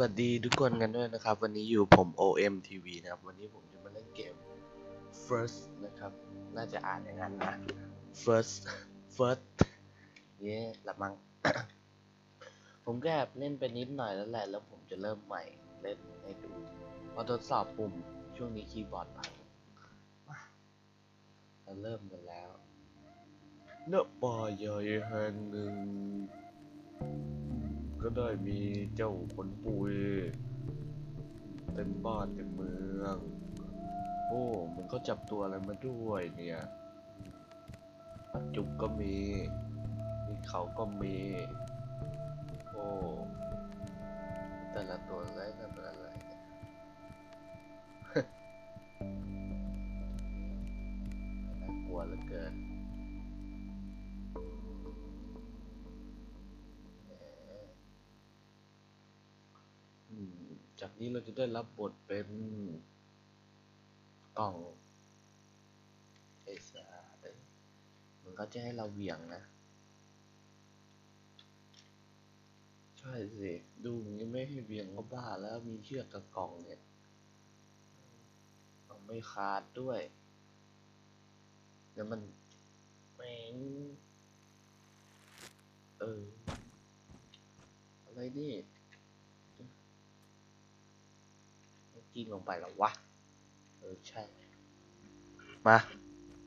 วัสดีทุกคนกันด้วยนะครับ วันนี้อยู่ผม OM TV นะครับ วันนี้ผมจะมาเล่นเกม First นะครับ น่าจะอ่านอย่างนั้นนะ First First เนี่ยละมัง ผมก็แอบเล่นไปนิดหน่อยแล้วแหละ แล้วผมจะเริ่มใหม่เล่นให้ดูพอทดสอบปุ่มช่วงนี้คีย์บอร์ดพังเราเริ่มกันแล้วเนอป่าใหญ่แห่งหนึ่ง ก็ได้มีเจ้าขนปุยเต็มบ้านเต็มเมือง โอ้มันเขาจับตัวอะไรมาด้วยเนี่ยปัจจุบก็มีนี่เขาก็มี โอ้แต่ละตัวอะไรนั่นเป็นอะไรเนี่ยน่ากลัวเหลือเกิน อืม จากนี้เราจะได้รับบทเป็นกล่องไอ้สาเอ้ยมันก็จะให้เราเหวี่ยงนะ ใช่สิดูอย่างนี้ไม่ให้เหวี่ยงก็บ้าแล้วมีเชือกกับกล่องเนี่ยมันไม่ขาดด้วยแล้วมันแม่งเอออะไรนี่ กิ้งลงไปแล้วะ เออ ใช่ มา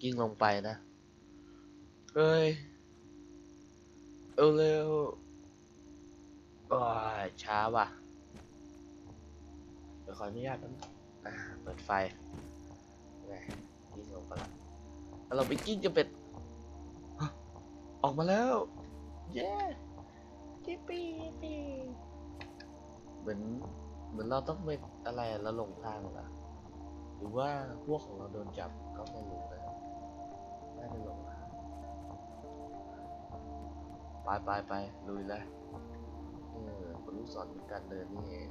กิ้งลงไปนะเฮ้ยเร็วเร็วโอ้ยช้าว่ะเดี๋ยวขออนุญาตนั้นอ่าเปิดไฟไกิ้งลงไปแล้วแล้วเราไปกิ้งจะเป็นออกมาแล้ว เย้จิปปี้ปี้เหมือน เหมือนเราต้องไปอะไรเราหลงทางเหรอหรือว่าพวกของเราโดนจับก็ไม่รู้นะน่าจะหลงทางไปไปไปลุยเลยเออคนลูกศรมีการเดินนี่เอง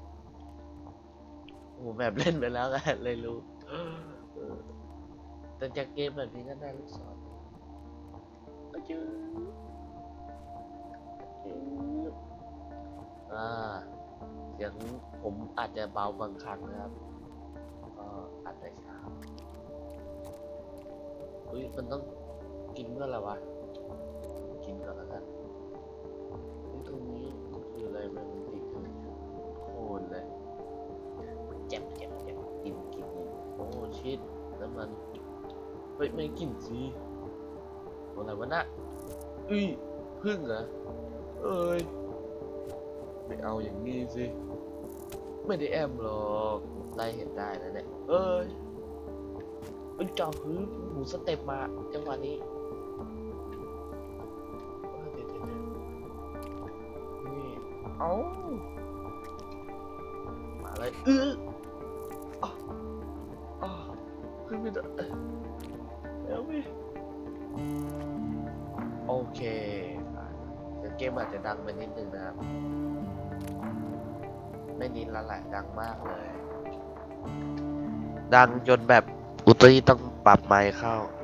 โอ้แบบเล่นไปแล้วไงเลยรู้แต่จากเกมแบบนี้ก็ได้ลูกศรอะจื้ออะจื้ออ่าเสียง ผมอาจจะเบาบางครั้งนะครับก็อาจจะช้าอุ้ยมันต้องกินเมื่อไหร่วะ กินก่อนแล้วกันนี่ตรงนี้มันคืออะไรมันมันติดอยู่โคนเลยเจ็บเจ็บเจ็บกินกินกินโอ้ชิดแล้วมันเฮ้ยไม่กินสิตัวอะไรวะน่ะอุ้ยพึ่งเหรอเอ้ยไม่เอาอย่างนี้สิ ไม่ได้แอมหรอกไล่เห็นได้นะเนี่ย เอ้ยเอ้ยจอพื้นหมูสเต็ปมาจังหวะนี้เดี๋ยวเดี๋ยวนี่ เอามาเลยเอออ๋ออ๋อขึ้นไม่ได้แล้วพี่โอเค เกมอาจจะดังไปนิดนึงนะครับ ไม่นิดและแหละดังมากเลย ดังจนแบบอุตรีต้องปรับไมค์เข้าอะ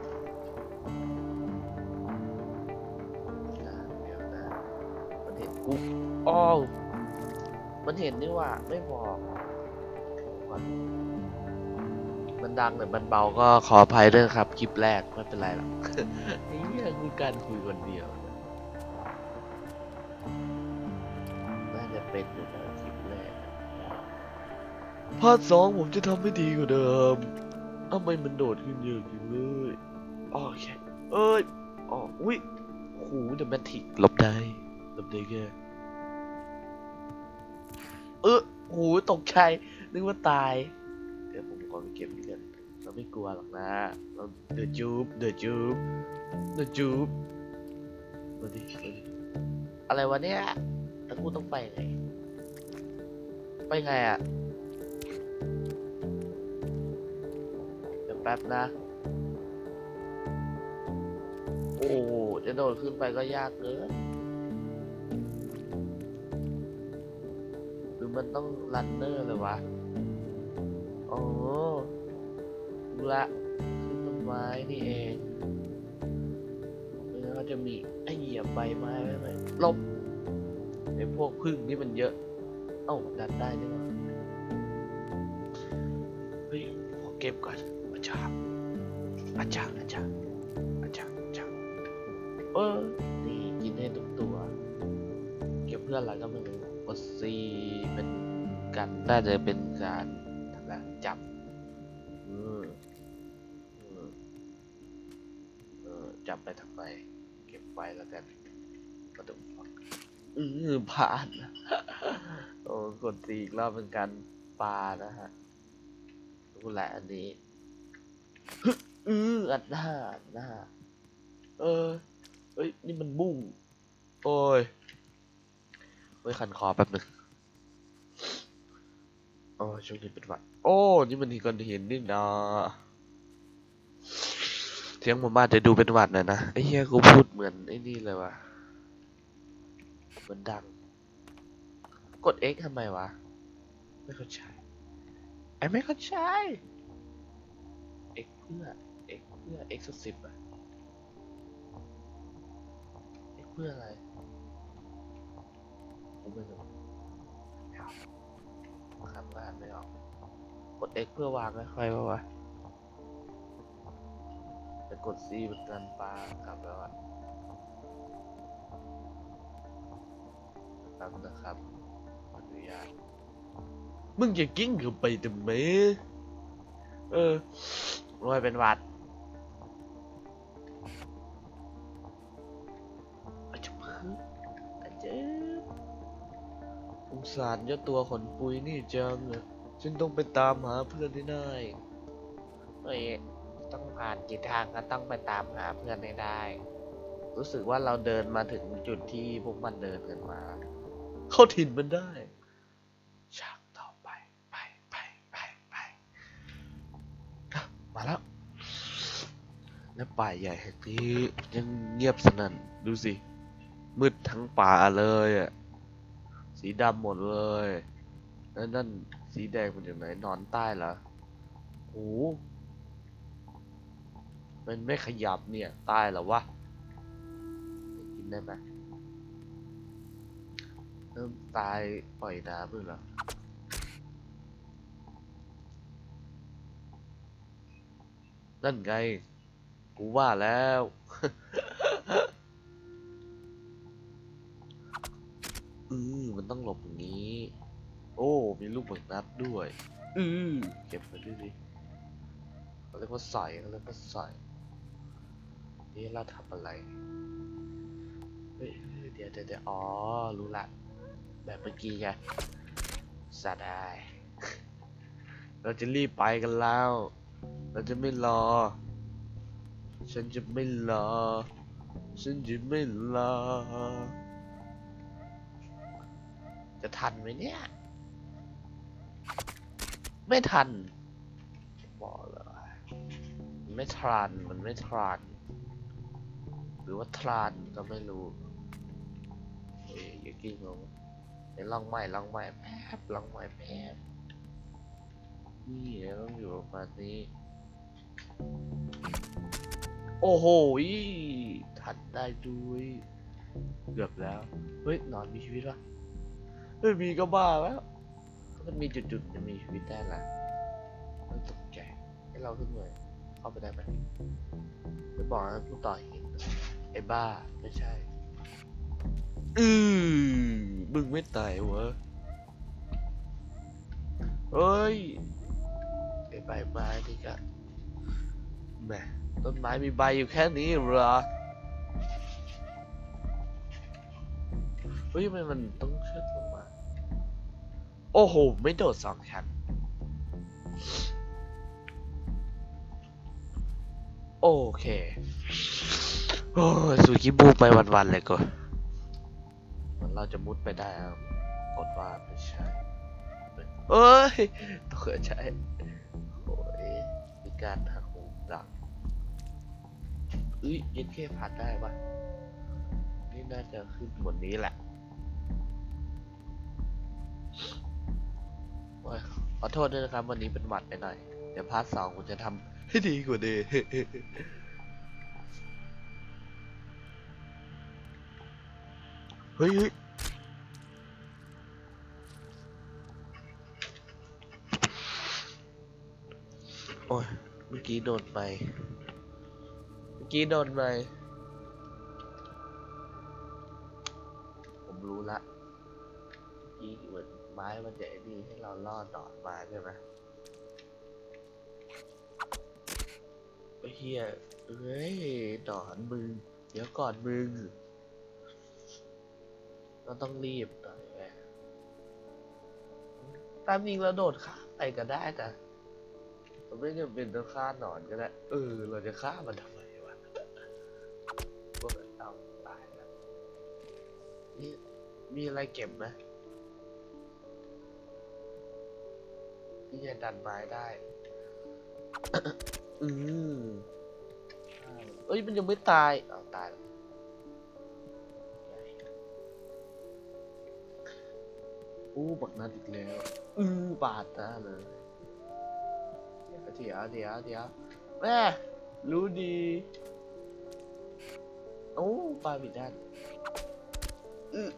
เดี๋ยวนะมันเห็นกูอ้าวมันเห็นนี่หว่าไม่บอกก่อนมันดังหรือมันเบาก็ขออภัยด้วยครับ คลิปแรกไม่เป็นไรหรอกนี่คือการคุยคนเดียวนะน่าจะเป็นอยู่นะคลิปแรก พาร์ทสองผมจะทำให้ดีกว่าเดิมทำไมมันโดดขึ้นเยอะจังเลยโอเคเอ้ยอ๋ออุ้ยโหเดอะแมทิกลบได้ลบได้แค่เออโหตกใจนึกว่าตาย เดี๋ยวผมขอไปเก็บเงินเราไม่กลัวหรอกนะเราเดือดจูบเดือดจูบเดือดจูบมาดิอะไรวะเนี่ยแต่กูต้องไปไง ไปไงอะ แป๊บนะ โอ้จะโดดขึ้นไปก็ยากเกินหรือมันต้องรันเนอร์เลยวะ โอ้ดูละขึ้นต้นไม้นี่เองแล้วจะมีไอ้เหยียบใบไม้ไว้ไหมลบไอ้พวกพึ่งนี่มันเยอะ เอ้าดันได้ด้วยวะเฮ้ยขอเก็บก่อน อาจารย์อาจารย์อาจารย์อาจารย์เออนี่กินให้ทุกตัว เก็บเพื่อนอะไรก็ไม่รู้กดซีเป็นการน่าจะเป็นการทำอะไรจับออเออเออจับไปทำไมเก็บไว้แล้วกันก็ต้องฟังอือผ่านโอ้กดซีอีกรอบเป็นการปลานะฮะรู้แหละอันนี้ฮึ อืออัดหน้าอัดหน้า เออเอ้ย นี่มันบุ้ง โอ้ยเฮ้ยคันคอแป๊บหนึงโอ้ช่วงนี้เป็นหวัด โอ้ นี่มันทีก่อนเห็นนี่นะเสียงผมอาจจะดูเป็นหวัดหน่อยนะ ไอ้เหี้ยกูพูดเหมือนไอ้นี่เลยวะเหมือนดัง กด X ทำไมวะ ไม่เข้าใจ ไอ้ไม่เข้าใจ X เพื่อ พื่อ X สิบอะ X เพื่ออะไร ผมไม่รู้คำว่าไม่ออกกด X เพื่อวางไม่ค่อยว่าวะแต่กด C เป็นการปากลับแล้วอะแป๊บนะครับอนุญาตมึงอย่ากิ้งเข้าไปแต่เมเออรวยเป็นวัด สงสารเจ้าตัวขนปุยนี่จังอะฉันต้องไปตามหาเพื่อนให้ได้เฮ้ยต้องผ่านกี่ทางก็ต้องไปตามหาเพื่อนให้ได้ รู้สึกว่าเราเดินมาถึงจุดที่พวกมันเดินกันมา เข้าถิ่นมันได้ฉากต่อไปไปไปไปไปอะมาแล้วและป่าใหญ่แห่งนี้ยังเงียบสนั่นดูสิมืดทั้งป่าเลยอะ สีดำหมดเลยแล้วนั่นสีแดงมันจากไหนนอนใต้เหรอโอ้โหมันไม่ขยับเนี่ยใต้เหรอวะกินได้ไหมเริ่มตายปล่อยน้ำด้วยเหรอนั่นไง กูว่าแล้ว อือมันต้องหลบอย่างนี้ โอ้ มีลูกบักนัดด้วย อือเก็บมาด้วยดิเขาเรียกว่าใส่เขาเรียกว่าใส่นี่เราทำอะไร เฮ้ยเฮ้ยเดี๋ยวเดี๋ยวเดี๋ยวอ๋อ รู้ละ แบบเมื่อกี้ไงสาได้เราจะรีบไปกันแล้ว เราจะไม่รอ ฉันจะไม่รอ ฉันจะไม่รอ จะทันไหมเนี่ย ไม่ทัน บอกเลยมไม่ทันมันไม่ทันหรือว่าทรันก็ไม่รู้เฮ้ยอย่ากิ้งลงเดี๋ยวลองใหม่ลองใหม่แป๊บลองใหม่แป๊บนี่ต้องอยู่ประมาณนี้ โอ้โหยทันได้ด้วย เกือบแล้ว เฮ้ยนอนมีชีวิตวะ ไม่มีก็บ้าแล้ว มันมีจุดๆจะมีชีวิตได้ละมันตกใจให้เราขึ้นเลยเข้าไปได้ไหมไม่บอกนะผู้ต่อหินไอ้บ้าไม่ใช่ อือมึงไม่ตายวะเฮ้ยไอ้ใบไม้นี่ก็แหมต้นไม้มีใบอยู่แค่นี้เหรอเฮ้ยทำไมมันต้องเชิดลงมา โอ้โห ไม่โดดสองชั้น โอเค โอ้ยสุกิบูไปวันๆเลยก่อนมันเราจะมุดไปได้ครับกดว่าไม่ใช่ เอ้ยต้องใช้โอ้ยมีการหักหูดังเอ้ยย็นแค่ผ่านได้ปะนี่น่าจะขึ้นบนนี้แหละ ขอโทษด้วยนะครับ วันนี้เป็นหวัดไปหน่อย เดี๋ยวพาร์ทสองผมจะทำให้ดีกว่าเดิมเฮ้ยโอ้ย เมื่อกี้โดนไป เมื่อกี้โดนไป อนไม้มันจะไอ้นี่ให้เราล่อดอดมาใช่ไหมไอ้เฮียเอ้ยดอนมึง เดี๋ยวก่อนมึง เราต้องรีบหน่อยแหละตามจริงเราโดดข้ามไปก็ได้แต่เราไม่จำเป็นต้องฆ่าหนอนก็ได้ เออ เราจะฆ่ามันทำไมวะพวกเอาตายแล้วนี่มีอะไรเก็บไหม ที่จะดันไม้ได้ อืมเอ้ยมันยังไม่ตายเอาวตายแล้วอู้บักนัดอีกแล้ว อือบาดนะเลยเดี๋ยวเดี๋ยวเดี๋ยวเดี๋ยวแม่รู้ดีโอ้ปลาบิดด้านอือ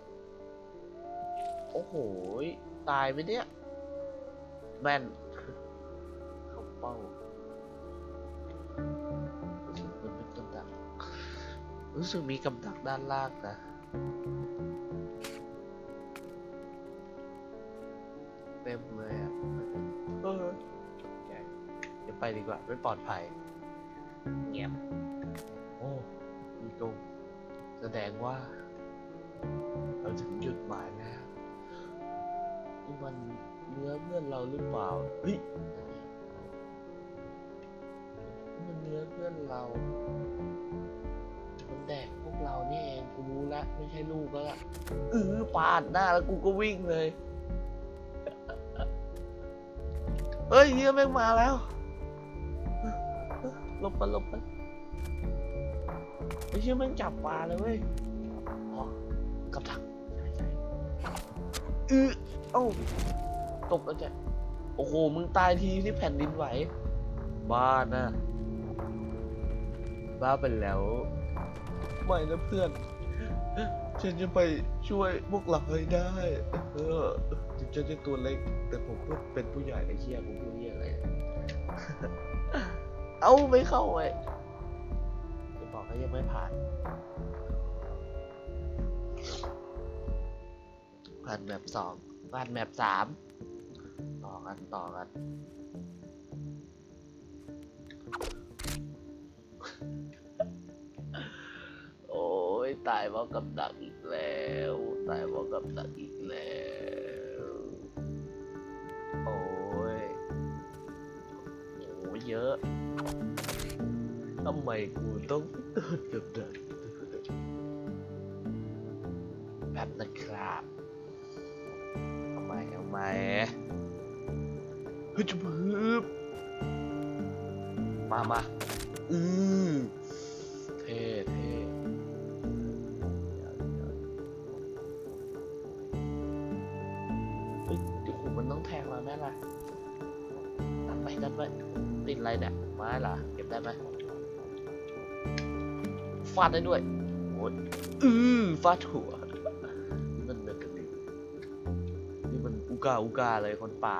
โอ้โหยตายไปเนี่ย แม่นเข้าเป้ารู้สึกมันเป็นกำดักรู้สึกมีกำดักด้านล่างนะเต็มเลยอะเออแกเดี๋ยวไปดีกว่า ไม่ปลอดภัยเงียบโอ้มีตรงแสดงว่า เราถึงจุดหมายแล้วนี่มัน เนื้อเพื่อนเราหรือเปล่าเฮ้ยมันเนื้อเพื่อนเรามันแดกพวกเรานี่เองกูรู้ล้วไม่ใช่ลูกแล้วล่ะเออปาดหน้าแล้วกูก็วิ่งเลยเฮ้ยเฮียแม่งมาแล้วหลบไปหลบไปไอ้เชี่ยแม่งจับปลาเลยเว้ยอ๋อกับดักใช่ใช่อือเอ้า ตกแล้วจ้ะโอ้โห มึงตายทีที่แผ่นดินไหว บ้านะบ้าไปแล้ว ไม่นะเพื่อน ฉันจะไปช่วยพวกเราให้ได้ เออถึงฉันจะตัวเล็ก แต่ผมก็เป็นผู้ใหญ่ไอ้เหี้ยผมพูดเหี้ยอะไร เอาไม่เข้าไอ้จะบอกว่ายังไม่ผ่าน ผ่านแมปสองผ่านแมปสามต่ อกันต่อกัน โอ้ยตายเพราะกับดักอีกแล้ว ตายเพราะกับดักอีกแล้ว โอ้ยโอ้ยเยอะทำไมกูต้องเกิดกับดักแบบนะครับทำไมทำไม ฮ้ยจะบึบมามาอือเท่เท่เฮ้ยเดี๋ยวกูมันต้องแทงมาแม่ล่ะตัดไปตัดไปติดอะไรเนี่ยไม้เหรอเก็บได้ไหมฟาดได้ด้วยโอ้ยอือฟาดหัวนี่มันเดินกันดินี่มันอุกาอุกาเลยคนป่า